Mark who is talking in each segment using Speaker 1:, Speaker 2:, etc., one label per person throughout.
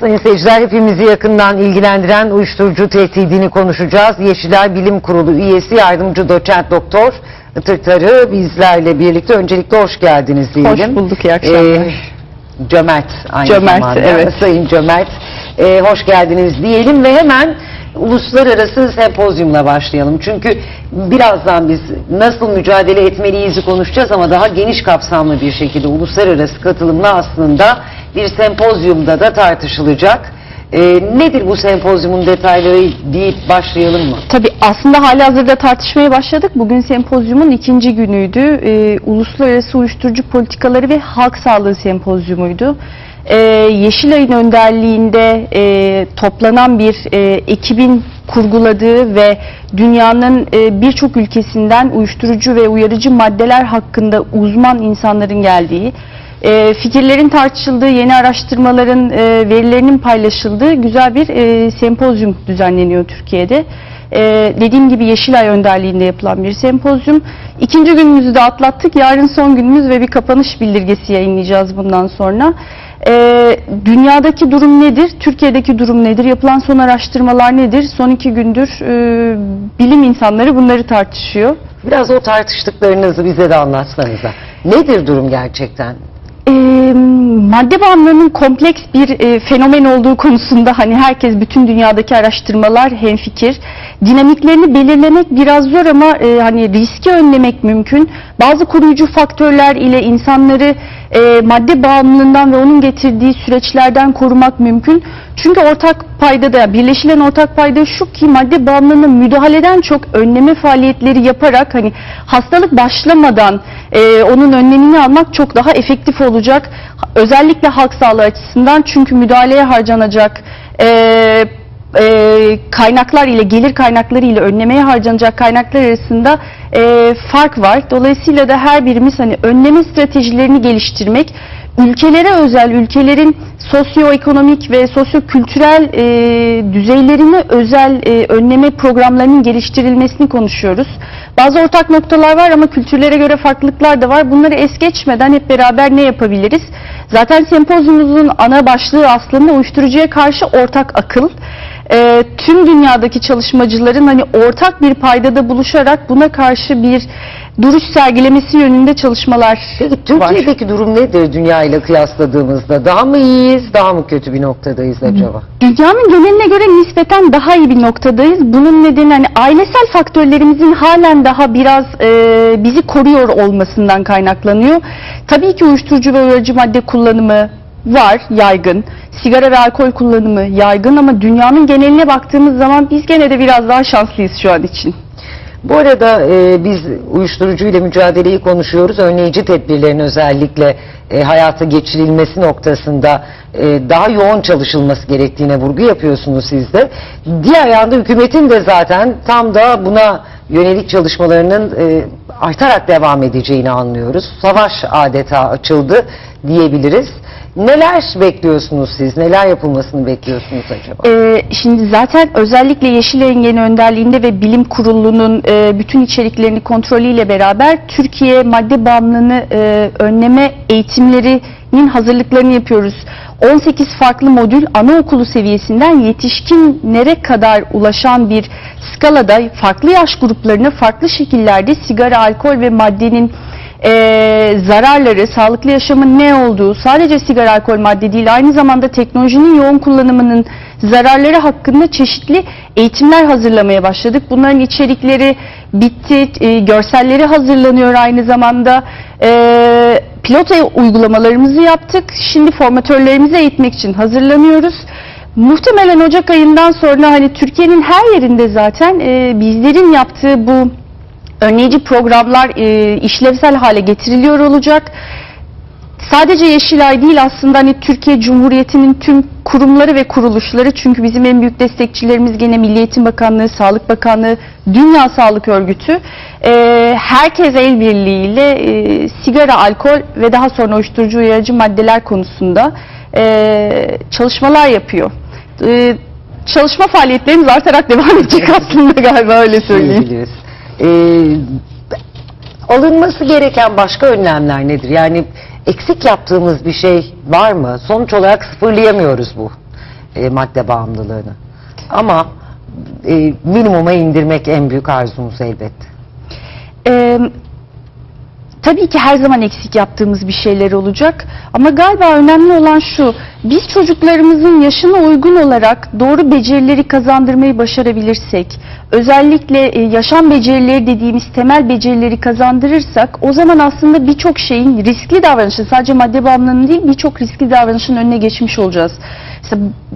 Speaker 1: Sayın seyirciler hepimizi yakından ilgilendiren uyuşturucu tehdidini konuşacağız. Yeşiller Bilim Kurulu üyesi yardımcı doçent doktor Itır Tarı bizlerle birlikte. Öncelikle hoş geldiniz diyelim.
Speaker 2: Hoş bulduk, iyi akşamlar.
Speaker 1: Ee, Cömert aynı
Speaker 2: Cömert,
Speaker 1: zamanda.
Speaker 2: evet.
Speaker 1: Sayın Cömert ee, hoş geldiniz diyelim ve hemen uluslararası sempozyumla başlayalım. Çünkü birazdan biz nasıl mücadele etmeliyiz konuşacağız ama daha geniş kapsamlı bir şekilde uluslararası katılımla aslında bir sempozyumda da tartışılacak. Ee, nedir bu sempozyumun detayları deyip başlayalım mı?
Speaker 2: Tabii aslında hali hazırda tartışmaya başladık. Bugün sempozyumun ikinci günüydü. Ee, Uluslararası Uyuşturucu Politikaları ve Halk Sağlığı Sempozyumuydu. Ee, Yeşilay'ın önderliğinde e, toplanan bir e, ekibin kurguladığı ve dünyanın e, birçok ülkesinden uyuşturucu ve uyarıcı maddeler hakkında uzman insanların geldiği, e, fikirlerin tartışıldığı, yeni araştırmaların, e, verilerinin paylaşıldığı güzel bir e, sempozyum düzenleniyor Türkiye'de. E, dediğim gibi Yeşilay önderliğinde yapılan bir sempozyum. İkinci günümüzü de atlattık. Yarın son günümüz ve bir kapanış bildirgesi yayınlayacağız bundan sonra. E, dünyadaki durum nedir? Türkiye'deki durum nedir? Yapılan son araştırmalar nedir? Son iki gündür e, bilim insanları bunları tartışıyor.
Speaker 1: Biraz o tartıştıklarınızı bize de anlatsanıza. Nedir durum gerçekten?
Speaker 2: E, madde bağımlılığının kompleks bir e, fenomen olduğu konusunda hani herkes bütün dünyadaki araştırmalar hemfikir. Dinamiklerini belirlemek biraz zor ama e, hani riski önlemek mümkün. Bazı koruyucu faktörler ile insanları e, madde bağımlılığından ve onun getirdiği süreçlerden korumak mümkün. Çünkü ortak paydada, birleşilen ortak payda şu ki madde bağımlılığına müdahaleden çok önleme faaliyetleri yaparak hani hastalık başlamadan e, onun önlemini almak çok daha efektif olacak. Özellikle halk sağlığı açısından çünkü müdahaleye harcanacak e, e, kaynaklar ile gelir kaynakları ile önlemeye harcanacak kaynaklar arasında e, fark var. Dolayısıyla da her birimiz hani önleme stratejilerini geliştirmek, ülkelere özel, ülkelerin sosyoekonomik ve sosyokültürel e, düzeylerine özel e, önleme programlarının geliştirilmesini konuşuyoruz. Bazı ortak noktalar var ama kültürlere göre farklılıklar da var. Bunları es geçmeden hep beraber ne yapabiliriz? Zaten sempozyumumuzun ana başlığı aslında uyuşturucuya karşı ortak akıl. E, tüm dünyadaki çalışmacıların hani ortak bir paydada buluşarak buna karşı bir duruş sergilemesi yönünde çalışmalar
Speaker 1: Peki
Speaker 2: var.
Speaker 1: Türkiye'deki durum nedir dünya ile kıyasladığımızda? Daha mı iyiyiz, daha mı kötü bir noktadayız acaba?
Speaker 2: Dünyanın geneline göre nispeten daha iyi bir noktadayız. Bunun nedeni hani ailesel faktörlerimizin halen daha biraz e, bizi koruyor olmasından kaynaklanıyor. Tabii ki uyuşturucu ve uyarıcı madde kullanımı var, yaygın. Sigara ve alkol kullanımı yaygın ama dünyanın geneline baktığımız zaman biz gene de biraz daha şanslıyız şu an için.
Speaker 1: Bu arada e, biz uyuşturucuyla mücadeleyi konuşuyoruz. Önleyici tedbirlerin özellikle e, hayata geçirilmesi noktasında e, daha yoğun çalışılması gerektiğine vurgu yapıyorsunuz siz de. Diğer yanda hükümetin de zaten tam da buna yönelik çalışmalarının e, artarak devam edeceğini anlıyoruz. Savaş adeta açıldı diyebiliriz. Neler bekliyorsunuz siz? Neler yapılmasını bekliyorsunuz acaba?
Speaker 2: Ee, şimdi zaten özellikle Yeşil Engel'in önderliğinde ve bilim kurulunun e, bütün içeriklerini kontrolüyle beraber Türkiye madde bağımlılığını e, önleme eğitimlerinin hazırlıklarını yapıyoruz. 18 farklı modül anaokulu seviyesinden yetişkinlere kadar ulaşan bir skalada farklı yaş gruplarına farklı şekillerde sigara, alkol ve maddenin e, zararları, sağlıklı yaşamın ne olduğu, sadece sigara, alkol, madde değil, aynı zamanda teknolojinin yoğun kullanımının zararları hakkında çeşitli eğitimler hazırlamaya başladık. Bunların içerikleri bitti, e, görselleri hazırlanıyor aynı zamanda. E, pilot uygulamalarımızı yaptık. Şimdi formatörlerimizi eğitmek için hazırlanıyoruz. Muhtemelen Ocak ayından sonra hani Türkiye'nin her yerinde zaten e, bizlerin yaptığı bu önleyici programlar e, işlevsel hale getiriliyor olacak. Sadece Yeşilay değil aslında hani Türkiye Cumhuriyeti'nin tüm kurumları ve kuruluşları çünkü bizim en büyük destekçilerimiz gene Milli Eğitim Bakanlığı, Sağlık Bakanlığı, Dünya Sağlık Örgütü. E, herkes el birliğiyle e, sigara, alkol ve daha sonra uyuşturucu uyarıcı maddeler konusunda e, çalışmalar yapıyor. E, çalışma faaliyetlerimiz artarak devam edecek aslında galiba öyle söyleyeyim.
Speaker 1: Ee, alınması gereken başka önlemler nedir? Yani eksik yaptığımız bir şey var mı? Sonuç olarak sıfırlayamıyoruz bu e, madde bağımlılığını. Ama e, minimuma indirmek en büyük arzumuz elbette.
Speaker 2: Ee, tabii ki her zaman eksik yaptığımız bir şeyler olacak ama galiba önemli olan şu biz çocuklarımızın yaşına uygun olarak doğru becerileri kazandırmayı başarabilirsek özellikle e, yaşam becerileri dediğimiz temel becerileri kazandırırsak o zaman aslında birçok şeyin riskli davranışı sadece madde bağımlılığının değil birçok riskli davranışın önüne geçmiş olacağız.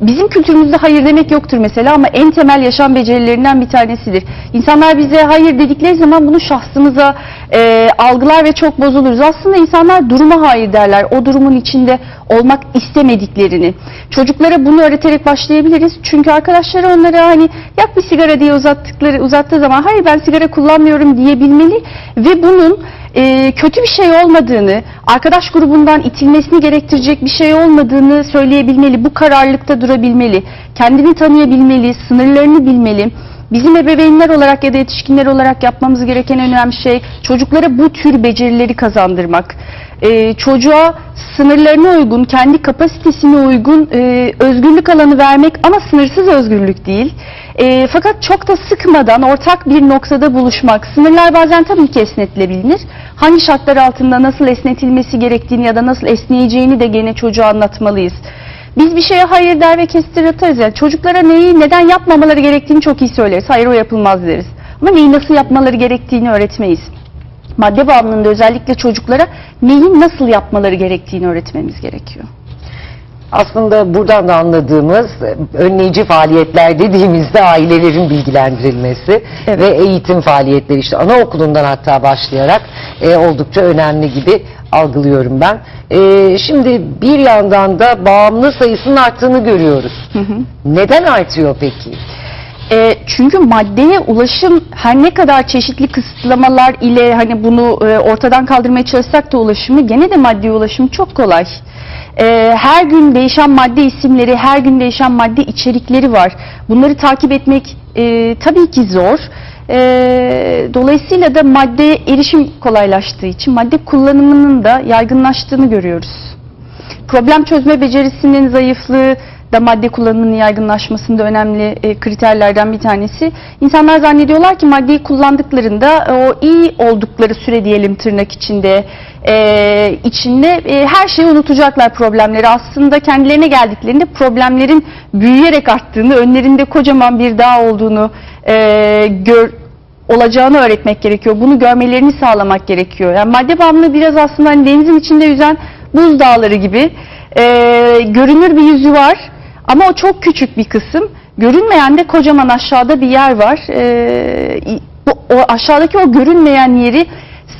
Speaker 2: Bizim kültürümüzde hayır demek yoktur mesela ama en temel yaşam becerilerinden bir tanesidir. İnsanlar bize hayır dedikleri zaman bunu şahsımıza e, algılar ve çok bozuluruz. Aslında insanlar duruma hayır derler. O durumun içinde olmak istemediklerini. Çocuklara bunu öğreterek başlayabiliriz. Çünkü arkadaşları onlara hani yak bir sigara diye uzattıkları uzattığı zaman hayır ben sigara kullanmıyorum diyebilmeli ve bunun e, kötü bir şey olmadığını, arkadaş grubundan itilmesini gerektirecek bir şey olmadığını söyleyebilmeli, bu kararlılıkta durabilmeli, kendini tanıyabilmeli, sınırlarını bilmeli. Bizim ebeveynler olarak ya da yetişkinler olarak yapmamız gereken en önemli şey çocuklara bu tür becerileri kazandırmak. E, çocuğa sınırlarına uygun, kendi kapasitesine uygun e, özgürlük alanı vermek ama sınırsız özgürlük değil. E, fakat çok da sıkmadan ortak bir noktada buluşmak. Sınırlar bazen tabii ki esnetilebilir. Hangi şartlar altında nasıl esnetilmesi gerektiğini ya da nasıl esneyeceğini de gene çocuğa anlatmalıyız. Biz bir şeye hayır der ve kestir atarız. Yani çocuklara neyi neden yapmamaları gerektiğini çok iyi söyleriz. Hayır o yapılmaz deriz. Ama neyi nasıl yapmaları gerektiğini öğretmeyiz. Madde bağımlılığında özellikle çocuklara neyi nasıl yapmaları gerektiğini öğretmemiz gerekiyor.
Speaker 1: Aslında buradan da anladığımız e, önleyici faaliyetler dediğimizde ailelerin bilgilendirilmesi
Speaker 2: Evet.
Speaker 1: ve eğitim faaliyetleri işte anaokulundan hatta başlayarak e, oldukça önemli gibi algılıyorum ben. E, şimdi bir yandan da bağımlı sayısının arttığını görüyoruz. Neden artıyor peki?
Speaker 2: E, çünkü maddeye ulaşım her ne kadar çeşitli kısıtlamalar ile hani bunu e, ortadan kaldırmaya çalışsak da ulaşımı gene de maddeye ulaşım çok kolay. E, her gün değişen madde isimleri, her gün değişen madde içerikleri var. Bunları takip etmek e, tabii ki zor. E, dolayısıyla da maddeye erişim kolaylaştığı için madde kullanımının da yaygınlaştığını görüyoruz. Problem çözme becerisinin zayıflığı da madde kullanımının yaygınlaşmasında önemli e, kriterlerden bir tanesi. İnsanlar zannediyorlar ki maddeyi kullandıklarında e, o iyi oldukları süre diyelim tırnak içinde e, içinde e, her şeyi unutacaklar problemleri. Aslında kendilerine geldiklerinde problemlerin büyüyerek arttığını, önlerinde kocaman bir dağ olduğunu e, gör, olacağını öğretmek gerekiyor. Bunu görmelerini sağlamak gerekiyor. Yani madde bağımlılığı biraz aslında hani denizin içinde yüzen buz dağları gibi Ee, görünür bir yüzü var ama o çok küçük bir kısım. Görünmeyen de kocaman aşağıda bir yer var. Ee, o aşağıdaki o görünmeyen yeri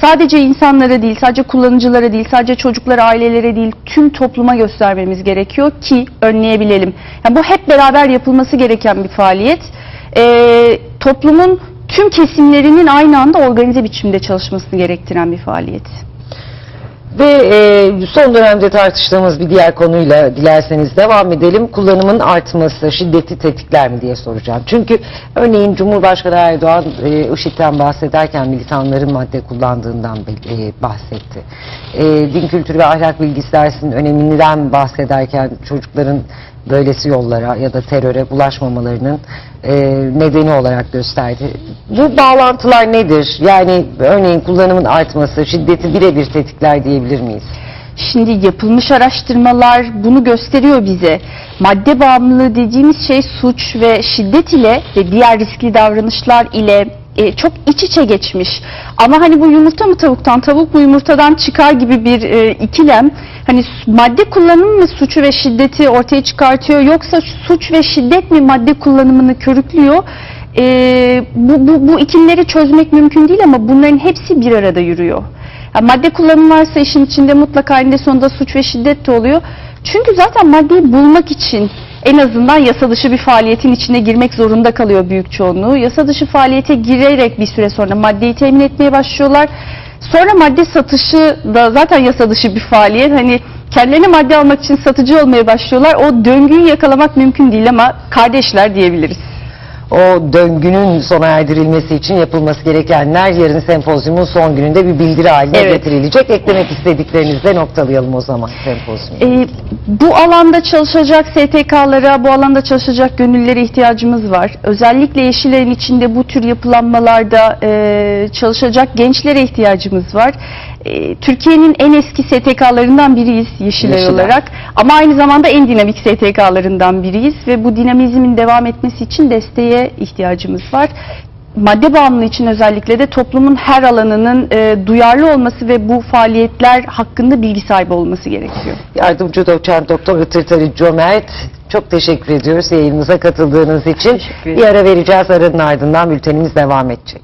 Speaker 2: sadece insanlara değil, sadece kullanıcılara değil, sadece çocuklara, ailelere değil, tüm topluma göstermemiz gerekiyor ki önleyebilelim. Yani bu hep beraber yapılması gereken bir faaliyet. Ee, toplumun tüm kesimlerinin aynı anda organize biçimde çalışmasını gerektiren bir faaliyet.
Speaker 1: Ve e, son dönemde tartıştığımız bir diğer konuyla dilerseniz devam edelim. Kullanımın artması şiddeti tetikler mi diye soracağım. Çünkü örneğin Cumhurbaşkanı Erdoğan e, IŞİD'den bahsederken militanların madde kullandığından e, bahsetti. E, din kültürü ve ahlak bilgisi dersinin öneminden bahsederken çocukların böylesi yollara ya da teröre bulaşmamalarının e, nedeni olarak gösterdi. Bu bağlantılar nedir? Yani örneğin kullanımın artması, şiddeti birebir tetikler diyebilir miyiz?
Speaker 2: Şimdi yapılmış araştırmalar bunu gösteriyor bize. Madde bağımlılığı dediğimiz şey suç ve şiddet ile ve diğer riskli davranışlar ile e, çok iç içe geçmiş. Ama hani bu yumurta mı tavuktan, tavuk mu yumurtadan çıkar gibi bir e, ikilem. Hani madde kullanımı mı suçu ve şiddeti ortaya çıkartıyor yoksa suç ve şiddet mi madde kullanımını körüklüyor? E, bu, bu, bu ikilileri çözmek mümkün değil ama bunların hepsi bir arada yürüyor. Yani madde kullanımı varsa işin içinde mutlaka eninde sonunda suç ve şiddet de oluyor. Çünkü zaten maddeyi bulmak için en azından yasa dışı bir faaliyetin içine girmek zorunda kalıyor büyük çoğunluğu. Yasa dışı faaliyete girerek bir süre sonra maddeyi temin etmeye başlıyorlar. Sonra madde satışı da zaten yasa dışı bir faaliyet. Hani kendilerine madde almak için satıcı olmaya başlıyorlar. O döngüyü yakalamak mümkün değil ama kardeşler diyebiliriz.
Speaker 1: O döngünün sona erdirilmesi için yapılması gerekenler yarın sempozyumun son gününde bir bildiri haline
Speaker 2: Evet.
Speaker 1: getirilecek. Eklemek istediklerinizle noktalayalım o zaman sempozyumu.
Speaker 2: E, bu alanda çalışacak STK'lara, bu alanda çalışacak gönüllere ihtiyacımız var. Özellikle Yeşilay'ın içinde bu tür yapılanmalarda e, çalışacak gençlere ihtiyacımız var. E, Türkiye'nin en eski STK'larından biriyiz Yeşilay,
Speaker 1: Yeşilay.
Speaker 2: olarak. Ama aynı zamanda en dinamik STK'larından biriyiz ve bu dinamizmin devam etmesi için desteğe ihtiyacımız var. Madde bağımlılığı için özellikle de toplumun her alanının e, duyarlı olması ve bu faaliyetler hakkında bilgi sahibi olması gerekiyor.
Speaker 1: Yardımcı doçent doktor Itırtarı Cömert çok teşekkür ediyoruz yayınımıza katıldığınız için. Bir ara vereceğiz. Aranın ardından bültenimiz devam edecek.